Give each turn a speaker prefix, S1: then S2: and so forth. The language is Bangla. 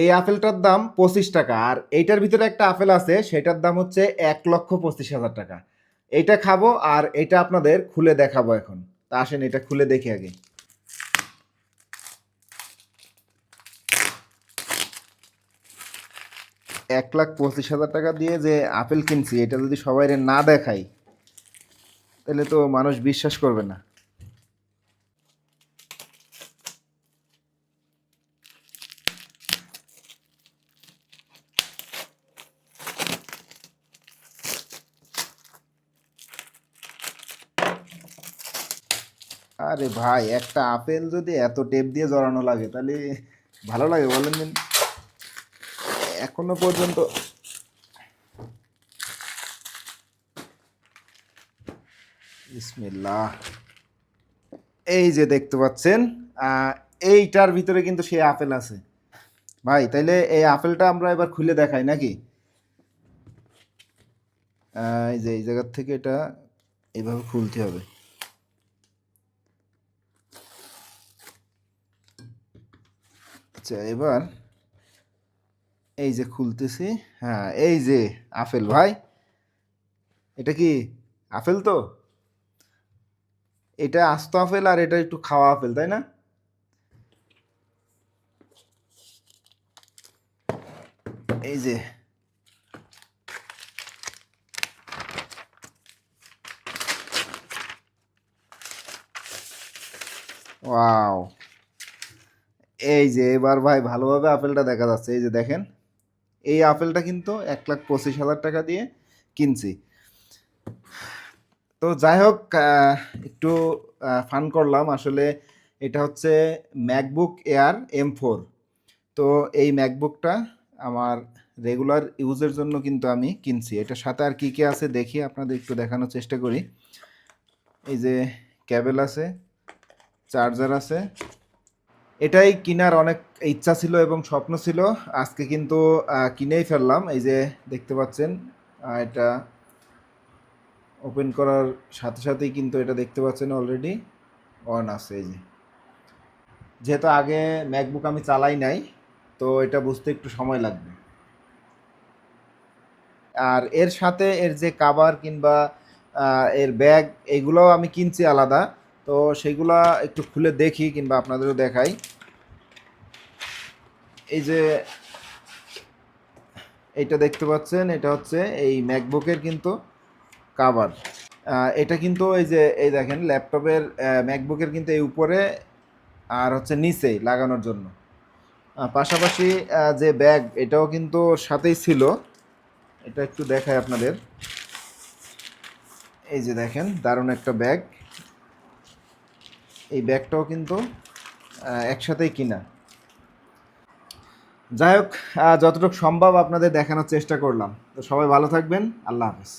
S1: এই আপেলটার দাম পঁচিশ টাকা। আর এইটার ভিতরে একটা আপেল আছে, সেটার দাম হচ্ছে এক লক্ষ পঁচিশ হাজার টাকা। এইটা খাব আর এটা আপনাদের খুলে দেখাবো এখন। তা আসেন, এটা খুলে দেখি আগে। এক লাখ পঁচিশ হাজার টাকা দিয়ে যে আপেল কিনছি, এটা যদি সবাই না দেখাই, তাহলে তো মানুষ বিশ্বাস করবে না। আরে ভাই, একটা আপেল যদি এত টেপ দিয়ে জড়ানো লাগে, তাহলে ভালো লাগে বলেন দিন। এখনও পর্যন্ত ইসমিল্লা এই যে দেখতে পাচ্ছেন এইটার ভিতরে কিন্তু সেই আপেল আছে। ভাই, তাইলে এই আপেলটা আমরা এবার খুলে দেখাই নাকি? এই যে, এই জায়গার থেকে এটা এইভাবে খুলতে হবে। আচ্ছা এবার এই যে খুলতেছি হ্যাঁ এই যে আপেল ভাই, এটা কি আপেল তো? এটা আস্ত আপেল আর এটা একটু খাওয়া আপেল, তাই না? এই যে ওয়াও। এই যে এবার ভাই ভালোভাবে আপেলটা দেখা যাচ্ছে, এই যে দেখেন, এই আপেলটা কিন্তু এক লাখ পঁচিশ হাজার টাকা দিয়ে কিনছি। তো যাই হোক একটু ফান করলাম। আসলে এটা হচ্ছে ম্যাকবুক এয়ার এম ফোর। তো এই ম্যাকবুকটা আমার রেগুলার ইউজের জন্য কিন্তু আমি কিনছি। এটার সাথে আর কী কী আছে দেখি, আপনাদের একটু দেখানোর চেষ্টা করি। এই যে ক্যাবেল আছে, চার্জার আছে এটাই কেনার অনেক ইচ্ছা ছিল এবং স্বপ্ন ছিল। আজকে কিন্তু কিনেই ফেললাম। এই যে দেখতে পাচ্ছেন এটা ওপেন করার সাথে সাথেই কিন্তু এটা দেখতে পাচ্ছেন অলরেডি অন আছে এই যে। যেহেতু আগে ম্যাকবুক আমি চালাই নাই, তো এটা বুঝতে একটু সময় লাগবে। আর এর সাথে এর যে কাভার কিংবা এর ব্যাগ এগুলোও আমি কিনছি আলাদা। তো সেগুলা একটু খুলে দেখি কিংবা আপনাদেরও দেখাই। এই যে এটা দেখতে পাচ্ছেন, এটা হচ্ছে এই ম্যাকবুকের কিন্তু কাভার এটা কিন্তু এই যে, এই দেখেন, ল্যাপটপের ম্যাকবুকের কিন্তু এই উপরে আর হচ্ছে নিচে লাগানোর জন্য। পাশাপাশি যে ব্যাগ, এটাও কিন্তু সাথেই ছিল। এটা একটু দেখায় আপনাদের। এই যে দেখেন, দারুণ একটা ব্যাগ। এই ব্যাগটাও কিন্তু একসাথেই কিনা। যাই হোক যতটুকু সম্ভব আপনাদের দেখানোর চেষ্টা করলাম। তো সবাই ভালো থাকবেন। আল্লাহ হাফেজ।